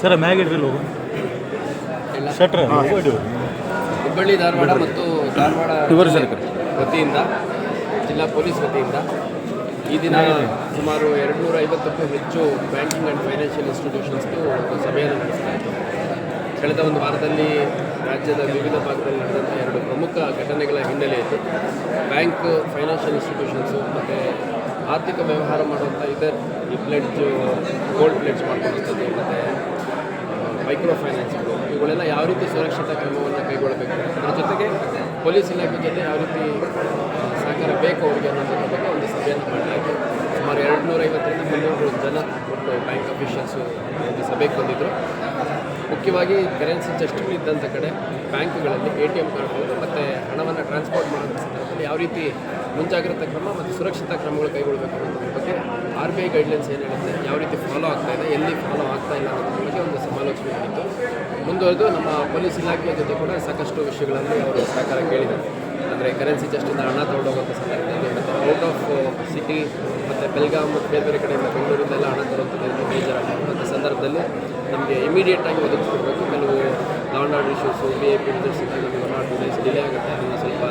Sir ಮ್ಯಾಗಿಡ್ರಿ ಹೋಗು shutter? Hubballi Dharwad ಮತ್ತು ಧಾರವಾಡ ವತಿಯಿಂದ ಜಿಲ್ಲಾ ಪೊಲೀಸ್ ವತಿಯಿಂದ ಈ ದಿನ ಸುಮಾರು ಎರಡು ನೂರ ಐವತ್ತಕ್ಕೂ ಹೆಚ್ಚು ಬ್ಯಾಂಕಿಂಗ್ ಆ್ಯಂಡ್ ಫೈನಾನ್ಷಿಯಲ್ ಇನ್ಸ್ಟಿಟ್ಯೂಷನ್ಸ್ಗೆ ಒಂದು ಸಭೆಯನ್ನು ನಡೆಸ್ತಾ ಇತ್ತು ಕಳೆದ ಒಂದು ವಾರದಲ್ಲಿ ರಾಜ್ಯದ ವಿವಿಧ ಭಾಗದಲ್ಲಿ ನಡೆದಂಥ ಎರಡು ಪ್ರಮುಖ ಘಟನೆಗಳ ಹಿನ್ನೆಲೆಯಲ್ಲಿ ಬ್ಯಾಂಕ್ ಫೈನಾನ್ಷಿಯಲ್ ಇನ್ಸ್ಟಿಟ್ಯೂಷನ್ಸು ಮತ್ತು ಆರ್ಥಿಕ ವ್ಯವಹಾರ ಮಾಡುವಂಥ ಇದೆ ಈ ಪ್ಲೆಡ್ಜು ಗೋಲ್ಡ್ ಪ್ಲೆಡ್ಜ್ ಮಾಡ್ಕೊಳ್ಳುವಂಥದ್ದು ಮತ್ತು ಮೈಕ್ರೋ ಫೈನಾನ್ಸ್ಗಳು ಇವುಗಳೆಲ್ಲ ಯಾವ ರೀತಿ ಸುರಕ್ಷತಾ ಕ್ರಮವನ್ನು ಕೈಗೊಳ್ಳಬೇಕು? ಅದರ ಜೊತೆಗೆ ಪೊಲೀಸ್ ಇಲಾಖೆ ಜೊತೆ ಯಾವ ರೀತಿ ಸಹಕಾರ ಬೇಕು ಅವರಿಗೆ ಅನ್ನೋದ್ರ ಬಗ್ಗೆ ಒಂದು ಸಭೆಯನ್ನು ಮಾಡಲಾಯಿತು ಸುಮಾರು ಎರಡು ನೂರ ಐವತ್ತರಿಂದ ಮುನ್ನೂರು ಜನ ಒಟ್ಟು ಬ್ಯಾಂಕ್ ಅಫಿಷಿಯಲ್ಸು ಒಂದು ಸಭೆಗೆ ಬಂದಿದ್ದರು ಮುಖ್ಯವಾಗಿ ಕರೆನ್ಸಿ ಜಸ್ಟ್ಗಳು ಇದ್ದಂಥ ಕಡೆ ಬ್ಯಾಂಕ್ಗಳಲ್ಲಿ ಎ ಟಿ ಎಂ ಕಾರ್ಡ್ಗಳು ಮತ್ತು ಹಣವನ್ನು ಟ್ರಾನ್ಸ್ಪೋರ್ಟ್ ಮಾಡುವಂಥ ಸಂದರ್ಭದಲ್ಲಿ ಯಾವ ರೀತಿ ಮುಂಜಾಗ್ರತಾ ಕ್ರಮ ಮತ್ತು ಸುರಕ್ಷತಾ ಕ್ರಮಗಳು ಕೈಗೊಳ್ಳಬೇಕು ಆರ್ ಬಿ ಐ ಗೈಡ್ಲೈನ್ಸ್ ಏನು ಹೇಳುತ್ತೆ ಯಾವ ರೀತಿ ಫಾಲೋ ಆಗ್ತಾ ಇದೆ, ಎಲ್ಲಿ ಫಾಲೋ ಆಗ್ತಾ ಇಲ್ಲ ಅನ್ನೋದ್ರ ಬಗ್ಗೆ ಒಂದು ಸಮಾಲೋಚನೆ ಆಯಿತು. ಮುಂದುವರೆದು ನಮ್ಮ ಪೊಲೀಸ್ ಇಲಾಖೆಯ ಜೊತೆ ಕೂಡ ಸಾಕಷ್ಟು ವಿಷಯಗಳನ್ನು ಅವರು ಸಹಕಾರ ಕೇಳಿದ್ದಾರೆ. ಅಂದರೆ ಕರೆನ್ಸಿ ಜಸ್ಟಿಂದ ಹಣ ತೊಗೊಂಡೋಗುವಂಥ ಸಂದರ್ಭದಲ್ಲಿ ಮತ್ತು ಔಟ್ ಆಫ್ ಸಿಟಿ ಮತ್ತು ಬೆಲ್ಗಾಮ್ ಮತ್ತು ಬೇರೆ ಬೇರೆ ಕಡೆಯಿಂದ ಬೆಂಗಳೂರಿಂದೆಲ್ಲ ಹಣ ತರುವಂಥದ್ದು ಮೇಜರ್ ಆಗಿರುವಂಥ ಸಂದರ್ಭದಲ್ಲಿ ನಮಗೆ ಇಮಿಡಿಯೇಟ್ ಆಗಿ ಒದಗಿಸ್ಕೊಡ್ಬೇಕು ಕೆಲವು law and order issues B A P ಸಿಗ್ತೀವಿ ನಮಗೆ one or two days delay ಆಗುತ್ತೆ. ಅದನ್ನು ಸ್ವಲ್ಪ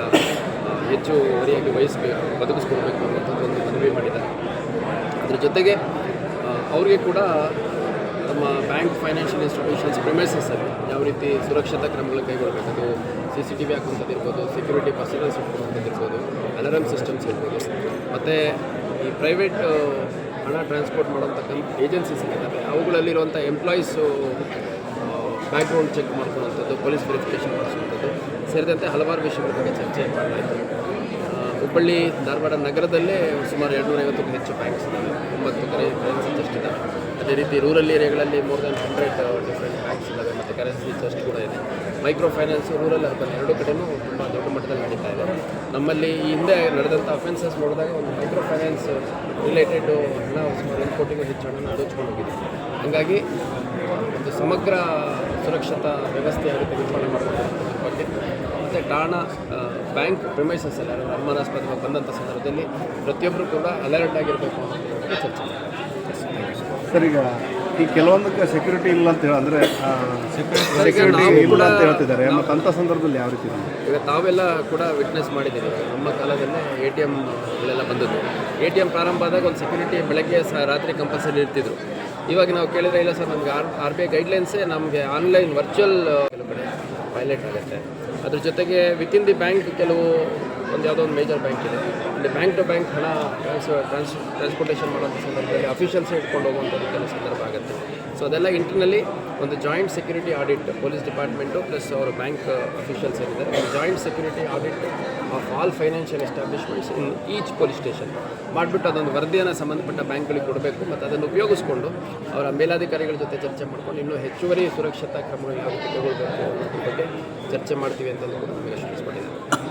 ಹೆಚ್ಚು ವರಿಯಾಗಿ ವಹಿಸಬೇಕು ಒದಗಿಸ್ಕೊಡ್ಬೇಕು ಅನ್ನೋಂಥದ್ದು ಒಂದು ಮನವಿ ಮಾಡಿದ್ದಾರೆ. ಅದ್ರ ಜೊತೆಗೆ ಅವ್ರಿಗೆ ಕೂಡ ನಮ್ಮ ಬ್ಯಾಂಕ್ ಫೈನಾನ್ಷಿಯಲ್ ಇನ್ಸ್ಟಿಟ್ಯೂಷನ್ಸ್ ಪ್ರಿಮೈಸಸ್ಸಲ್ಲಿ ಯಾವ ರೀತಿ ಸುರಕ್ಷತಾ ಕ್ರಮಗಳು ಕೈಗೊಳ್ಳಬೇಕು. ಸಿ ಸಿ ಟಿ ವಿ ಹಾಕುವಂಥದ್ದು ಇರ್ಬೋದು ಸೆಕ್ಯೂರಿಟಿ ಪರ್ಸನಲ್ಸ್ ಇಟ್ಕೊಳ್ಳುವಂಥದ್ದು ಇರ್ಬೋದು ಅಲಾರಮ್ ಸಿಸ್ಟಮ್ಸ್ ಇರ್ಬೋದು. ಮತ್ತು ಈ ಪ್ರೈವೇಟ್ ಹಣ ಟ್ರಾನ್ಸ್ಪೋರ್ಟ್ ಮಾಡುವಂಥ ಕಂ ಏಜೆನ್ಸೀಸ್ ಏನಿದ್ದಾವೆ ಅವುಗಳಲ್ಲಿರುವಂಥ ಎಂಪ್ಲಾಯೀಸು ಬ್ಯಾಕ್ಗ್ರೌಂಡ್ ಚೆಕ್ ಮಾಡ್ಕೊಳ್ಳೋಂಥದ್ದು ಪೊಲೀಸ್ ವೆರಿಫಿಕೇಷನ್ ಮಾಡಿಸುವಂಥದ್ದು ಸೇರಿದಂತೆ ಹಲವಾರು ವಿಷಯಗಳ ಬಗ್ಗೆ ಚರ್ಚೆ ಮಾಡಲಾಯಿತು ಹುಬ್ಬಳ್ಳಿ ಧಾರವಾಡ ನಗರದಲ್ಲೇ ಸುಮಾರು ಎರಡುನೂರ ಐವತ್ತಕ್ಕೂ ಹೆಚ್ಚು ಬ್ಯಾಂಕ್ಸ್ ಇದ್ದಾವೆ ಒಂಬತ್ತು ಕರೆ ಕರೆನ್ಸಿ ಚೆಸ್ಟ್ ಇದ್ದಾವೆ ಅದೇ ರೀತಿ rural ಏರಿಯಾಗಳಲ್ಲಿ more than hundred different banks ಇದ್ದಾವೆ ಮತ್ತು ಕರೆನ್ಸಿ ಚೆಸ್ಟ್ ಕೂಡ ಇದೆ. ಮೈಕ್ರೋ ಫೈನಾನ್ಸ್ ರೂರಲ್ ಅರ್ಬನ್ ಎರಡು ಕಡೆಯೂ ತುಂಬ ದೊಡ್ಡ ಮಟ್ಟದಲ್ಲಿ ನಡೀತಾ ಇದೆ. ನಮ್ಮಲ್ಲಿ ಈ ಹಿಂದೆ ನಡೆದಂಥ ಅಫೆನ್ಸಸ್ ನೋಡಿದಾಗ ಒಂದು ಮೈಕ್ರೋ ಫೈನಾನ್ಸ್ ರಿಲೇಟೆಡ್ ಹಣ ಸುಮಾರು ಒಂದು ಕೋಟಿಗೂ ಹೆಚ್ಚು ಹಣ ದೋಚ್ಕೊಂಡು ಹೋಗಿದೆ ಹಾಗಾಗಿ ಒಂದು ಸಮಗ್ರ ಸುರಕ್ಷತಾ ವ್ಯವಸ್ಥೆ ಯಾವ ರೀತಿ ನಿರ್ಮಾಣ ಮಾಡಬೇಕು ಬಗ್ಗೆ ಮತ್ತು ಠಾಣಾ ಬ್ಯಾಂಕ್ ಪ್ರಿಮೈಸಸ್ ಎಲ್ಲ ಅಮ್ಮನ ಅನುಮಾನಾಸ್ಪದವಾಗಿ ಬಂದಂಥ ಸಂದರ್ಭದಲ್ಲಿ ಪ್ರತಿಯೊಬ್ಬರು ಕೂಡ ಅಲರ್ಟ್ ಆಗಿರಬೇಕು ಅಂತ ಚರ್ಚೆ. ಸರ್ ಈಗ ಈ ಕೆಲವೊಂದಕ್ಕೆ ಸೆಕ್ಯೂರಿಟಿ ಇಲ್ಲ ಅಂತ ಹೇಳಿ ಅಂದರೆ ಸೆಕ್ಯೂರಿಟಿ ಇಲ್ಲ ಕೂಡ- ಅಂತ ಹೇಳ್ತಿದ್ದಾರೆ. ಮತ್ತು ಅಂಥ ಸಂದರ್ಭದಲ್ಲಿ ಯಾವ ರೀತಿ? ಈಗ ತಾವೆಲ್ಲ ಕೂಡ ವಿಟ್ನೆಸ್ ಮಾಡಿದ್ದೀವಿ ನಮ್ಮ ಕಾಲದಲ್ಲೇ ಎ ಟಿ ಎಮ್ಗಳೆಲ್ಲ ಬಂದದ್ದು. ಎ ಟಿ ಎಂ ಪ್ರಾರಂಭ ಆದಾಗ ಒಂದು ಸೆಕ್ಯೂರಿಟಿ ಬೆಳಗ್ಗೆ ಸಹ ರಾತ್ರಿ ಕಂಪಲ್ಸರಿ ಇರ್ತಿದ್ರು. ಇವಾಗ ನಾವು ಕೇಳಿದ್ರೆ ಇಲ್ಲ ಸರ್ ನಮಗೆ ಆರ್ ಆರ್ ಬಿ ಐ ಗೈಡ್ಲೈನ್ಸೇ ನಮಗೆ ಆನ್ಲೈನ್ ವರ್ಚುವಲ್ ಕೆಲವು ಕಡೆ ಪೈಲಟ್ ಆಗುತ್ತೆ. ಅದ್ರ ಜೊತೆಗೆ ವಿತಿನ್ ದಿ ಬ್ಯಾಂಕ್ ಕೆಲವು ಒಂದು ಯಾವುದೋ ಒಂದು ಮೇಜರ್ ಬ್ಯಾಂಕ್ ಇದೆ. ಅಲ್ಲಿ ಬ್ಯಾಂಕ್ ಟು ಬ್ಯಾಂಕ್ ಹಣ ಟ್ರಾನ್ಸ್ ಟ್ರಾನ್ಸ್ ಟ್ರಾನ್ಸ್ಪೋರ್ಟೇಷನ್ ಮಾಡೋಂಥ ಸಂದರ್ಭದಲ್ಲಿ ಅಫಿಷಿಯಲ್ಸ್ ಇಟ್ಕೊಂಡು ಹೋಗುವಂಥದ್ದು ಕೆಲವು ಸಂದರ್ಭ ಆಗುತ್ತೆ. ಸೊ ಅದೆಲ್ಲ ಇಂಟರ್ನಲ್ಲಿ ಒಂದು joint security audit police department plus ಅವರು ಬ್ಯಾಂಕ್ ಅಫಿಷಿಯಲ್ಸ್ ಏನಿದ್ದಾರೆ joint security audit of all financial establishments in each police station ಮಾಡಿಬಿಟ್ಟು ಅದೊಂದು ವರದಿಯನ್ನು ಸಂಬಂಧಪಟ್ಟ ಬ್ಯಾಂಕ್ಗಳಿಗೆ ಕೊಡಬೇಕು ಮತ್ತು ಅದನ್ನು ಉಪಯೋಗಿಸ್ಕೊಂಡು ಅವರ ಮೇಲಾಧಿಕಾರಿಗಳ ಜೊತೆ ಚರ್ಚೆ ಮಾಡ್ಕೊಂಡು ಇನ್ನೂ ಹೆಚ್ಚುವರಿ ಸುರಕ್ಷತಾ ಕ್ರಮಗಳು ಯಾವ ರೀತಿ ತಗೊಳ್ಬೇಕು ಅನ್ನೋದ್ರ ಬಗ್ಗೆ ಚರ್ಚೆ ಮಾಡ್ತೀವಿ ಅಂತ ಕೂಡ ನಮಗೆ ಅಶ್ವರಿಸ್ಪಟ್ಟಿದ್ದಾರೆ